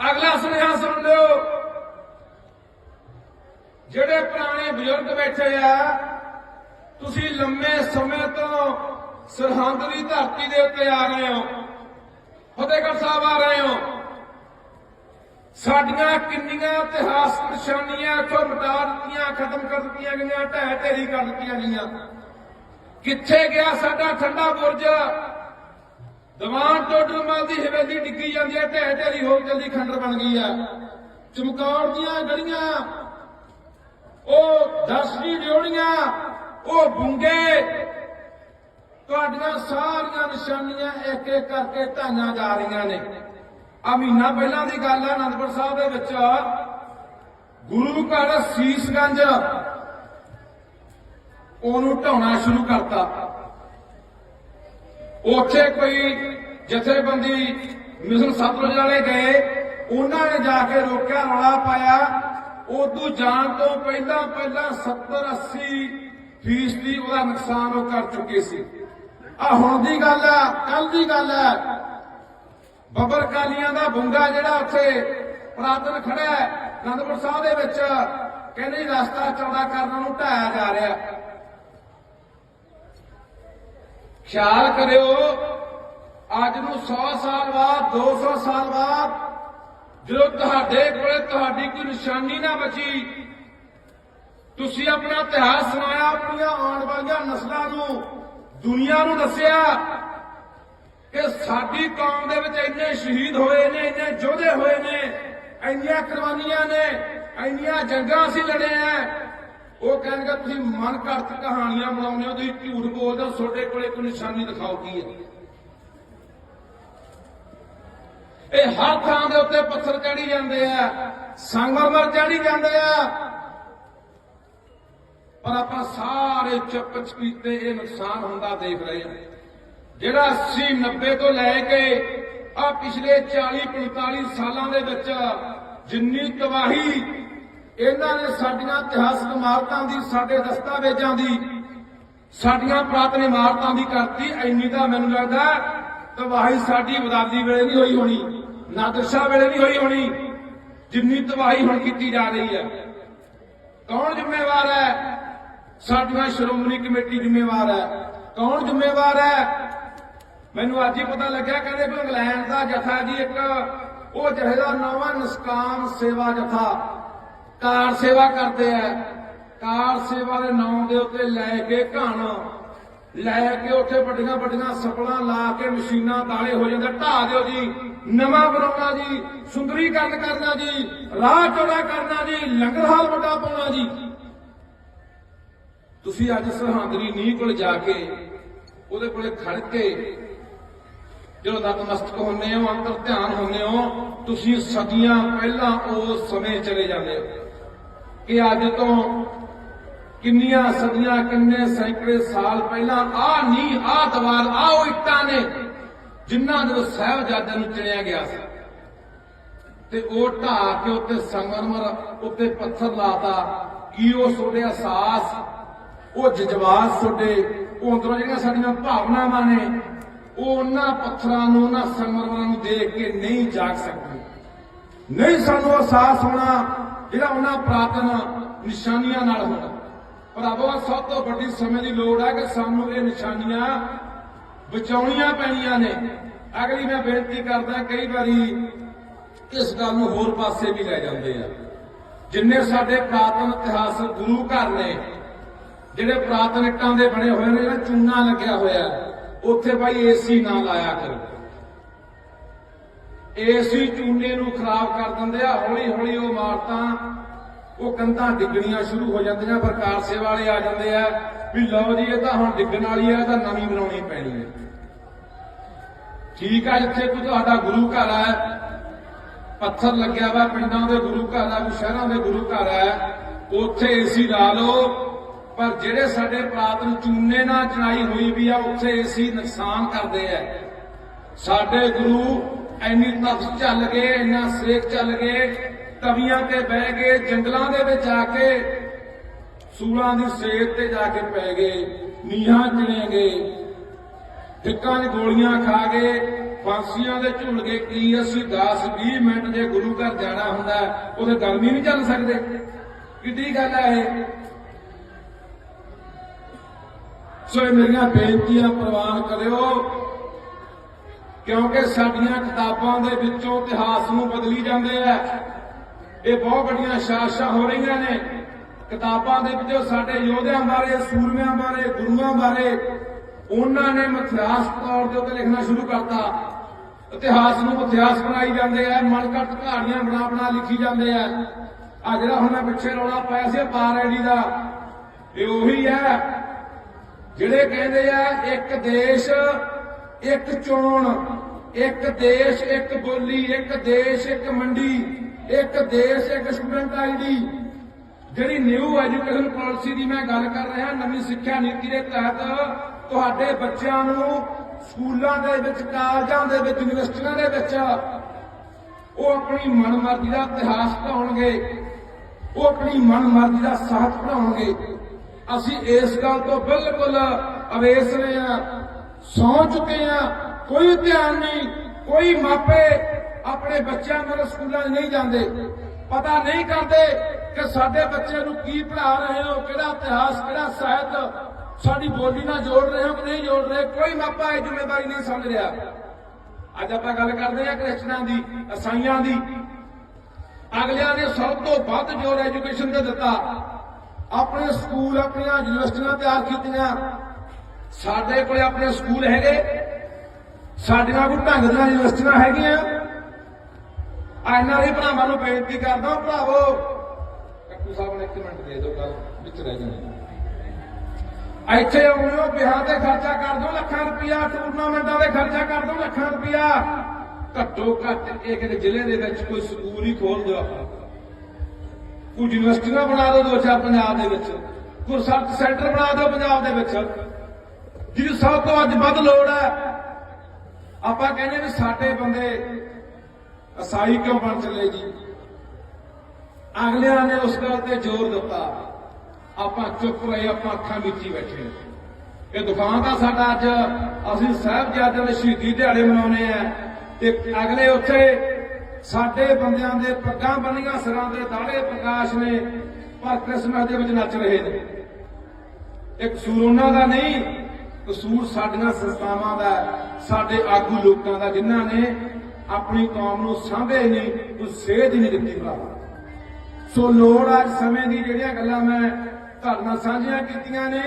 ਅਗਲਾ ਸੁਨੇਹਾ ਸੁਣ ਲਿਓ। ਜਿਹੜੇ ਪੁਰਾਣੇ ਬਜ਼ੁਰਗ ਬੈਠੇ ਆ, ਤੁਸੀਂ ਲੰਮੇ ਸਮੇਂ ਤੋਂ ਸਰਹੰਦ ਦੀ ਧਰਤੀ ਦੇ ਉੱਤੇ ਆ ਰਹੇ ਹੋ। ਫਤਿਹਗੜ੍ਹ ਸਾਹਿਬ ਆ ਰਹੇ ਹੋ। ਸਾਡੀਆਂ ਕਿੰਨੀਆਂ ਇਤਿਹਾਸਕ ਨਿਸ਼ਾਨੀਆਂ ਇੱਥੋਂ ਮਿਟਾ ਦਿੱਤੀਆਂ, ਖਤਮ ਕਰ ਦਿੱਤੀਆਂ ਗਈਆਂ, ਢਹਿ ਢੇਰੀ ਕਰ ਦਿੱਤੀਆਂ ਗਈਆਂ। ਕਿੱਥੇ ਗਿਆ ਸਾਡਾ ਠੰਡਾ ਬੁਰਜ? ਦੀਵਾਨ ਟੋਡਰਮਲ ਦੀ ਹਵੇਲੀ ਡਿੱਗੀ ਜਾਂਦੀ ਹੈ, ਢਹਿ ਢੇਰੀ ਹੋ ਜਲਦੀ ਖੰਡਰ ਬਣ ਗਈ ਆ ਚਮਕੌਰ ਦੀਆਂ ਗਲੀਆਂ, ਉਹ ਦਸਵੀਂ ਡਿਉੜੀਆਂ ਉਹ ਬੁੰਗੇ, ਤੁਹਾਡੀਆਂ ਸਾਰੀਆਂ ਨਿਸ਼ਾਨੀਆਂ ਇੱਕ ਇੱਕ ਕਰਕੇ ਢਾਈਆਂ ਜਾ ਰਹੀਆਂ ਨੇ। ਆ ਮਹੀਨਾ ਪਹਿਲਾਂ ਦੀ ਗੱਲ ਹੈ ਅਨੰਦਪੁਰ ਸਾਹਿਬ ਦੇ ਵਿੱਚ। ਗੁਰੂ ਘਰ ਸੀਸਗੰਜ, ਉਹਨੂੰ ਢਾਉਣਾ ਸ਼ੁਰੂ ਕਰਤਾ। ਉੱਥੇ ਕੋਈ ਜਥੇਬੰਦੀ ਮਿਸ਼ਨ ਸਤਲੁਜ ਵਾਲੇ ਗਏ, ਉਹਨਾਂ ਨੇ ਜਾ ਕੇ ਰੋਕਿਆ, ਰੌਲਾ ਪਾਇਆ। ਉਦੋਂ ਜਾਣ ਤੋਂ ਪਹਿਲਾਂ ਪਹਿਲਾਂ 70 80 ਫੀਸਦੀ ਉਹਦਾ ਨੁਕਸਾਨ ਉਹ ਕਰ ਚੁੱਕੇ ਸੀ। ਆ ਹੁਣ ਦੀ ਗੱਲ ਆ, ਕੱਲ ਦੀ ਗੱਲ ਆ। ਬੱਬਰ ਕਾਲੀਆਂ ਦਾ ਬੁੰਗਾ ਜਿਹੜਾ ਉੱਥੇ ਪ੍ਰਾਤਨ ਖੜਾ ਹੈ ਅਨੰਦਪੁਰ ਸਾਹਿਬ ਦੇ ਵਿੱਚ, ਕਹਿੰਦੇ ਰਸਤਾ ਚੌੜਾ ਕਰਨ ਨੂੰ ਢਾਇਆ ਜਾ ਰਿਹਾ। ਖਿਆਲ ਕਰਿਓ, ਅੱਜ ਨੂੰ 100 ਸਾਲ ਬਾਅਦ 200 ਸਾਲ ਬਾਅਦ, ਜਦੋਂ ਤੁਹਾਡੇ ਕੋਲੇ ਤੁਹਾਡੀ ਕੋਈ ਨਿਸ਼ਾਨੀ ਨਾ ਬਚੀ, ਤੁਸੀਂ ਆਪਣਾ ਇਤਿਹਾਸ ਸੁਣਾਇਆ, ਆਪਣੀਆਂ ਆਉਣ ਵਾਲੀਆਂ ਨਸਲਾਂ ਨੂੰ, ਦੁਨੀਆ ਨੂੰ ਦੱਸਿਆ ਕਿ ਸਾਡੀ ਕੌਮ ਦੇ ਵਿੱਚ ਇੰਨੇ ਸ਼ਹੀਦ ਹੋਏ ਨੇ, ਇੰਨੇ ਯੋਧੇ ਹੋਏ ਨੇ, ਇੰਨੀਆਂ ਕੁਰਬਾਨੀਆਂ ਨੇ, ਇੰਨੀਆਂ ਜੰਗਾਂ ਅਸੀਂ ਲੜੇ ਆ। ਉਹ ਕਹਿਣਗੇ ਤੁਸੀਂ ਮਨ ਘੜਤ ਕਹਾਣੀਆਂ ਬਣਾਉਂਦੇ ਹੋ, ਤੁਸੀਂ ਝੂਠ ਬੋਲਦੇ ਹੋ, ਤੁਹਾਡੇ ਕੋਲੇ ਕੋਈ ਨਿਸ਼ਾਨੀ ਦਿਖਾਓ ਕੀ ਹੈ। ਇਹ ਹਰ ਥਾਂ ਦੇ ਉੱਤੇ ਪੱਥਰ ਚੜੀ ਜਾਂਦੇ ਆ, ਸੰਗਮਰਮਰ ਚੜੀ ਜਾਂਦੇ ਆ। ਪਰ ਆਪਾਂ ਸਾਰੇ ਚੁੱਪ ਚਪੀਤੇ ਇਹ ਨੁਕਸਾਨ ਹੁੰਦਾ ਦੇਖ ਰਹੇ ਹਾਂ। ਜਿਹੜਾ 80 90 ਤੋਂ ਲੈ ਕੇ ਆ ਪਿਛਲੇ 40 45 ਸਾਲਾਂ ਦੇ ਵਿੱਚ ਜਿੰਨੀ ਤਬਾਹੀ ਇਹਨਾਂ ਨੇ ਸਾਡੀਆਂ ਇਤਿਹਾਸਕ ਇਮਾਰਤਾਂ ਦੀ, ਸਾਡੇ ਦਸਤਾਵੇਜ਼ਾਂ ਦੀ, ਸਾਡੀਆਂ ਪ੍ਰਾਤਨ ਇਮਾਰਤਾਂ ਦੀ ਕਰਤੀ। ਇੰਨੀ ਤਾਂ ਮੈਨੂੰ ਲੱਗਦਾ ਤਬਾਹੀ ਸਾਡੀ ਬਦਾਦੀ ਵੇਲੇ ਨਹੀਂ ਹੋਈ ਹੋਣੀ ਨਾਦਰਸ਼ਾ ਵੇਲੇ ਨਹੀਂ ਹੋਈ ਹੋਣੀ, ਜਿੰਨੀ ਤਬਾਹੀ ਹੁਣ ਕੀਤੀ ਜਾ ਰਹੀ ਹੈ। ਕੌਣ ਜ਼ਿੰਮੇਵਾਰ ਹੈ? ਸਾਡੀਆਂ ਸ਼੍ਰੋਮਣੀ ਕਮੇਟੀ ਜ਼ਿੰਮੇਵਾਰ ਹੈ। ਕੌਣ ਜ਼ਿੰਮੇਵਾਰ ਹੈ? ਮੈਨੂੰ ਅੱਜ ਹੀ ਪਤਾ ਲੱਗਿਆ ਕਹਿੰਦੇ ਵੀ ਇੰਗਲੈਂਡ ਦਾ ਜਥਾ ਜੀ ਇੱਕ, ਉਹ ਜਿਹੜਾ ਨਵਾਂ ਨਿਸਕਾਮ ਸੇਵਾ ਜਥਾ ਕਾਰ ਸੇਵਾ ਕਰਦੇ ਆ। ਕਾਰ ਸੇਵਾ ਦੇ ਨਾਮ ਦੇ ਉੱਤੇ ਲੈ ਕੇ ਘਣ, ਲੈ ਕੇ ਉੱਥੇ ਵੱਡੀਆਂ ਵੱਡੀਆਂ ਸਪਲਾਂ ਲਾ ਕੇ ਮਸ਼ੀਨਾਂ ਤਾਲੇ ਹੋ ਜਾਂਦੇ। ਢਾ ਦਿਓ ਜੀ, ਨਵਾਂ ਬਣਾਉਣਾ ਜੀ, ਸੁੰਦਰੀਕਰਨ ਕਰਨਾ ਜੀ, ਰਾਹ ਚੌੜਾ ਕਰਨਾ ਜੀ, ਲੰਗਰ ਹਾਲ ਵੱਡਾ ਪਾਉਣਾ ਜੀ। ਤੁਸੀਂ ਅੱਜ ਸਰਹੰਦਰੀ ਨੀਂਹ ਕੋਲ ਜਾ ਕੇ ਉਹਦੇ ਕੋਲੇ ਖੜ ਕੇ ਜਦੋਂ ਨਤਮਸਤਕ ਹੁੰਨੇ ਹੋ, ਅੰਦਰ ਧਿਆਨ ਹੁੰਨੇ ਹੋ, ਤੁਸੀਂ ਸਦੀਆਂ ਪਹਿਲਾਂ ਉਸ ਸਮੇਂ ਚਲੇ ਜਾਂਦੇ ਹੋ। ਕਿ ਅੱਜ ਤੋਂ ਕਿੰਨੀਆਂ ਸਦੀਆਂ, ਕਿੰਨੇ ਸੈਂਕੜੇ ਸਾਲ ਪਹਿਲਾਂ ਆ ਨੀ ਆ ਦਵਾਰ ਆ ਉਹ ਇੱਟਾਂ ਨੇ ਜਿਨ੍ਹਾਂ ਦੇ ਸਹਿਬਜ਼ਾਦਿਆਂ ਨੂੰ ਚਿਣਿਆ ਗਿਆ ਸੀ। ਤੇ ਉਹ ਢਾਹ ਕੇ ਉੱਤੇ ਸੰਗਮਰ ਉੱਤੇ ਪੱਥਰ ਲਾਤਾ, ਕੀ ਉਹ ਤੁਹਾਡੇ ਅਹਿਸਾਸ, ਉਹ ਜਜ਼ਬਾਤ ਤੁਹਾਡੇ ਉਹ ਅੰਦਰੋਂ ਜਿਹੜੀਆਂ ਸਾਡੀਆਂ ਭਾਵਨਾਵਾਂ ਨੇ, ਉਹ ਉਹਨਾਂ ਪੱਥਰਾਂ ਨੂੰ, ਉਹਨਾਂ ਸੰਗਮਰਾਂ ਨੂੰ ਦੇਖ ਕੇ ਨਹੀਂ ਜਾਗ ਸਕਦੇ। ਨਹੀਂ ਸਾਨੂੰ ਅਹਿਸਾਸ ਹੋਣਾ ਜਿਹੜਾ ਉਹਨਾਂ ਪ੍ਰਾਤਨ ਨਿਸ਼ਾਨੀਆਂ ਨਾਲ ਹੋਣਾ। ਭਰਾਵੋ ਸਭ ਤੋਂ ਵੱਡੀ ਸਮੇਂ ਦੀ ਲੋੜ ਹੈ ਕਿ ਸਾਨੂੰ ਇਹ ਨਿਸ਼ਾਨੀਆਂ ਬਚਾਉਣੀਆਂ ਪੈਣੀਆਂ ਨੇ। ਅਗਲੀ ਮੈਂ ਬੇਨਤੀ ਕਰਦਾ, ਕਈ ਵਾਰੀ ਇਸ ਗੱਲ ਨੂੰ ਹੋਰ ਪਾਸੇ ਵੀ ਲੈ ਜਾਂਦੇ ਆ। ਜਿੰਨੇ ਸਾਡੇ ਪ੍ਰਾਤਨ ਇਤਿਹਾਸਕ ਗੁਰੂ ਘਰ ਨੇ, ਜਿਹੜੇ ਪ੍ਰਾਤਨ ਇੱਟਾਂ ਦੇ ਬਣੇ ਹੋਏ ਨੇ, ਜਿਹੜਾ ਚੂਨਾ ਲੱਗਿਆ ਹੋਇਆ, ਉੱਥੇ ਭਾਈ ਏਸੀ ਨਾ ਲਾਇਆ ਕਰੋ। ਏਸੀ ਚੂਨੇ ਨੂੰ ਖਰਾਬ ਕਰ ਦਿੰਦੇ ਆ ਹੌਲੀ ਹੌਲੀ ਉਹ ਇਮਾਰਤਾਂ, ਉਹ ਕੰਧਾਂ ਡਿੱਗਣੀਆਂ ਸ਼ੁਰੂ ਹੋ ਜਾਂਦੀਆਂ ਪ੍ਰਕਾਰ ਸੇਵਾ ਵਾਲੇ ਆ ਜਾਂਦੇ ਆ, ਵੀ ਲਓ ਜੀ, ਇਹ ਤਾਂ ਹੁਣ ਡਿੱਗਣ ਵਾਲੀ ਆ ਤਾਂ ਨਵੀਂ ਬਣਾਉਣੀ ਪੈਣੀ ਹੈ ਠੀਕ ਆ, ਜਿੱਥੇ ਕੋਈ ਤੁਹਾਡਾ ਗੁਰੂ ਘਰ ਹੈ ਪੱਥਰ ਲੱਗਿਆ ਵਾ, ਪਿੰਡਾਂ ਦੇ ਗੁਰੂ ਘਰ ਆ ਕੋਈ ਸ਼ਹਿਰਾਂ ਦੇ ਗੁਰੂ ਘਰ ਹੈ ਉੱਥੇ ਏਸੀ ਲਾ ਲਓ, ਪਰ ਜਿਹੜੇ ਸਾਡੇ ਪ੍ਰਾਤਨ ਚੂਨੇ ਨਾਲ ਚਣਾਈ ਹੋਈ ਵੀ ਆ, ਉੱਥੇ ਏਸੀ ਨੁਕਸਾਨ ਕਰਦੇ ਆ। ਸਾਡੇ ਗੁਰੂ ਐਨੀ ਤਪਸ ਚੱਲ ਗਏ ਇੰਨਾ ਸੇਕ ਚੱਲ ਗਏ, ਤਵੀਆਂ ਤੇ ਬਹਿ ਗਏ, ਜੰਗਲਾਂ ਦੇ ਵਿੱਚ ਜਾ ਕੇ ਸੂਲਾਂ ਦੀ ਸੇਕ ਤੇ ਜਾ ਕੇ ਪੈ ਗਏ, ਨੀਹਾਂ ਚਿਣੇ ਗਏ, ਢਿੱਕਾਂ 'ਚ ਗੋਲੀਆਂ ਖਾ ਗਏ, ਫਾਂਸੀਆਂ ਦੇ ਝੁੱਲ ਗਏ, ਕੀ ਅਸੀਂ 10 20 ਮਿੰਟ ਜੇ ਗੁਰੂ ਘਰ ਜਾਣਾ ਹੁੰਦਾ, ਉਹਦੇ ਗਰਮੀ ਨਹੀਂ ਚੱਲ ਸਕਦੇ। ਕਿੱਡੀ ਗੱਲ ਹੈ ਇਹ? ਸੋ ਇਹ ਮੇਰੀਆਂ ਬੇਨਤੀਆਂ ਪ੍ਰਵਾਨ ਕਰਿਓ। ਕਿਉਂਕਿ ਸਾਡੀਆਂ ਕਿਤਾਬਾਂ ਦੇ ਵਿੱਚੋਂ ਇਤਿਹਾਸ ਨੂੰ ਬਦਲੀ ਜਾਂਦੇ ਆ। ਇਹ ਬਹੁਤ ਵੱਡੀਆਂ ਸ਼ਾਸ਼ਾ ਹੋ ਰਹੀਆਂ ਨੇ। ਕਿਤਾਬਾਂ ਦੇ ਵਿੱਚੋਂ ਸਾਡੇ ਯੋਧਿਆਂ ਬਾਰੇ, ਸੂਰਮਿਆਂ ਬਾਰੇ, ਗੁਰੂਆਂ ਬਾਰੇ ਉਹਨਾਂ ਨੇ ਮਿਥਿਹਾਸ ਤੌਰ ਦੇ ਉੱਤੇ ਲਿਖਣਾ ਸ਼ੁਰੂ ਕਰਤਾ। ਇਤਿਹਾਸ ਨੂੰ ਇਤਿਹਾਸ ਬਣਾਈ ਜਾਂਦੇ ਆ ਮਨਕਟ ਕਹਾਣੀਆਂ ਬਣਾ ਬਣਾ ਲਿਖੀ ਜਾਂਦੇ ਆ। ਆ ਜਿਹੜਾ ਹੁਣ ਮੈਂ ਪਿੱਛੇ ਰੌਲਾ ਪਾਇਆ ਸੀ ਬਾਰ ਪਾਰੈਡੀ ਦਾ। ਇਹ ਉਹੀ ਹੈ, ਜਿਹੜੇ ਕਹਿੰਦੇ ਆ, ਇੱਕ ਦੇਸ਼ ਇੱਕ ਚੋਣ, ਇੱਕ ਦੇਸ਼, ਇੱਕ ਬੋਲੀ, ਇੱਕ ਦੇਸ਼, ਇੱਕ ਮੰਡੀ, ਇੱਕ ਦੇਸ਼, ਇੱਕ ਸਟੂਡੈਂਟ ਆਈਡੀ ਜਿਹੜੀ ਨਿਊ ਐਜੂਕੇਸ਼ਨ ਪਾਲਿਸੀ ਦੀ ਮੈਂ ਗੱਲ ਕਰ ਰਿਹਾ, ਨਵੀਂ ਸਿੱਖਿਆ ਨੀਤੀ ਦੇ ਤਹਿਤ ਤੁਹਾਡੇ ਬੱਚਿਆਂ ਨੂੰ ਸਕੂਲਾਂ ਦੇ ਵਿੱਚ, ਕਾਲਜਾਂ ਦੇ ਵਿੱਚ, ਯੂਨੀਵਰਸਿਟੀਆਂ ਦੇ ਵਿੱਚ ਉਹ ਆਪਣੀ ਮਨਮਰਜ਼ੀ ਦਾ ਇਤਿਹਾਸ ਪੜਾਉਣਗੇ ਉਹ ਆਪਣੀ ਮਨਮਰਜ਼ੀ ਦਾ ਸਾਹਿਤ ਪੜਾਉਣਗੇ ਅਸੀਂ ਇਸ ਗੱਲ ਤੋਂ ਬਿਲਕੁਲ ਅਵੇਸ ਰਹੇ ਹਾਂ। ਸੌ ਚੁੱਕੇ ਹਾਂ। ਕੋਈ ਧਿਆਨ ਨਹੀਂ, ਕੋਈ ਮਾਪੇ ਆਪਣੇ ਬੱਚਿਆਂ ਨਾਲ ਸਕੂਲਾਂ 'ਚ ਨਹੀਂ ਜਾਂਦੇ। ਪਤਾ ਨਹੀਂ ਕਰਦੇ ਕਿ ਸਾਡੇ ਬੱਚੇ ਨੂੰ ਕੀ ਪੜ੍ਹਾ ਰਹੇ ਹੋ, ਕਿਹੜਾ ਇਤਿਹਾਸ, ਕਿਹੜਾ ਸਾਹਿਤ ਸਾਡੀ ਬੋਲੀ ਨਾਲ ਜੋੜ ਰਹੇ ਹੋ ਕਿ ਨਹੀਂ ਜੋੜ ਰਹੇ? ਕੋਈ ਮਾਪਾ ਇਹ ਜ਼ਿੰਮੇਵਾਰੀ ਨਹੀਂ ਸਮਝ ਰਿਹਾ। ਅੱਜ ਆਪਾਂ ਗੱਲ ਕਰਦੇ ਹਾਂ ਕ੍ਰਿਸਚਨਾਂ ਦੀ ਈਸਾਈਆਂ ਦੀ। ਅਗਲਿਆਂ ਨੇ ਸਭ ਤੋਂ ਵੱਧ ਜ਼ੋਰ ਐਜੂਕੇਸ਼ਨ ਤੇ ਦਿੱਤਾ, ਆਪਣੇ ਸਕੂਲ, ਆਪਣੀਆਂ ਯੂਨੀਵਰਸਿਟੀਆਂ ਤਿਆਰ ਕੀਤੀਆਂ। ਸਾਡੇ ਕੋਲ ਆਪਣੇ ਸਕੂਲ ਹੈਗੇ। ਸਾਡੀਆਂ ਕੋਈ ਢੰਗ ਦੀਆਂ ਯੂਨੀਵਰਸਿਟੀਆਂ ਹੈਗੀਆਂ। ਇਹਨਾਂ ਦੇ ਭਰਾਵਾਂ ਨੂੰ ਬੇਨਤੀ ਕਰਦਾ ਭਰਾਵੋ। ਕੱਟੂ ਸਾਹਿਬ ਨੇ ਇੱਕ ਮਿੰਟ ਦੇ ਦਿਓ, ਗੱਲ ਵਿੱਚ ਰਹਿ ਜਾਣੀ। ਇੱਥੇ ਆਉਂਦੇ ਹੋ ਤੇ ਖਰਚਾ ਕਰ ਦੋ ਲੱਖਾਂ ਰੁਪਇਆ ਟੂਰਨਾਮੈਂਟਾਂ ਦੇ ਖਰਚਾ ਕਰ ਦੋ ਲੱਖਾਂ ਰੁਪਇਆ ਘੱਟੋ ਘੱਟ ਇੱਕ ਜ਼ਿਲ੍ਹੇ ਦੇ ਵਿੱਚ ਕੋਈ ਸਕੂਲ ਹੀ ਖੋਲ ਦਿਓ ਕੋਈ ਯੂਨੀਵਰਸਿਟੀਆਂ ਬਣਾ ਦਿਓ, ਦੋ ਚਾਰ ਪੰਜਾਬ ਦੇ ਵਿੱਚ। ਕੋਈ ਰਿਸਰਚ ਸੈਂਟਰ ਬਣਾ ਦਿਓ, ਪੰਜਾਬ ਦੇ ਵਿੱਚ। ਜਿਹਦੀ ਸਭ ਤੋਂ ਅੱਜ ਵੱਧ ਲੋੜ ਹੈ, ਆਪਾਂ ਕਹਿੰਦੇ ਵੀ ਸਾਡੇ ਬੰਦੇ ਅਸਾਈ ਕਿਉਂ ਬਣ ਚਲੇ ਜੀ? ਅਗਲਿਆਂ ਨੇ ਉਸ ਗੱਲ ਤੇ ਜ਼ੋਰ ਦਿੱਤਾ, ਆਪਾਂ ਚੁੱਪ ਰਹੇ, ਆਪਾਂ ਅੱਖਾਂ ਮੀਚੀ ਬੈਠੇ ਇਹ ਦੁਕਾਨ ਦਾ ਸਾਡਾ ਅੱਜ ਅਸੀਂ ਸਾਹਿਬਜ਼ਾਦਿਆਂ ਦੇ ਸ਼ਹੀਦੀ ਦਿਹਾੜੇ ਮਨਾਉਨੇ ਆ ਤੇ ਅਗਲੇ ਉੱਥੇ ਸਾਡੇ ਬੰਦਿਆਂ ਦੇ ਪੱਗਾਂ ਬੰਨੀਆਂ, ਸਿਰਾਂ ਦੇ ਦਾੜੇ ਪ੍ਰਕਾਸ਼ ਨੇ, ਪਰ ਕ੍ਰਿਸਮਸ ਦੇ ਵਿੱਚ ਨੱਚ ਰਹੇ ਨੇ। ਇਹ ਕਸੂਰ ਉਹਨਾਂ ਦਾ ਨਹੀਂ ਕਸੂਰ ਸਾਡੀਆਂ ਸੰਸਥਾਵਾਂ ਦਾ, ਸਾਡੇ ਆਗੂ ਲੋਕਾਂ ਦਾ, ਜਿਨ੍ਹਾਂ ਨੇ ਆਪਣੀ ਕੌਮ ਨੂੰ ਸਾਂਭੇ ਨਹੀਂ, ਕੋਈ ਸੇਧ ਨਹੀਂ ਦਿੱਤੀ ਭਰਾਵਾ। ਸੋ ਲੋੜ ਅੱਜ ਸਮੇਂ ਦੀ ਜਿਹੜੀਆਂ ਗੱਲਾਂ ਮੈਂ ਤੁਹਾਡੇ ਸਾਂਝੀਆਂ ਕੀਤੀਆਂ ਨੇ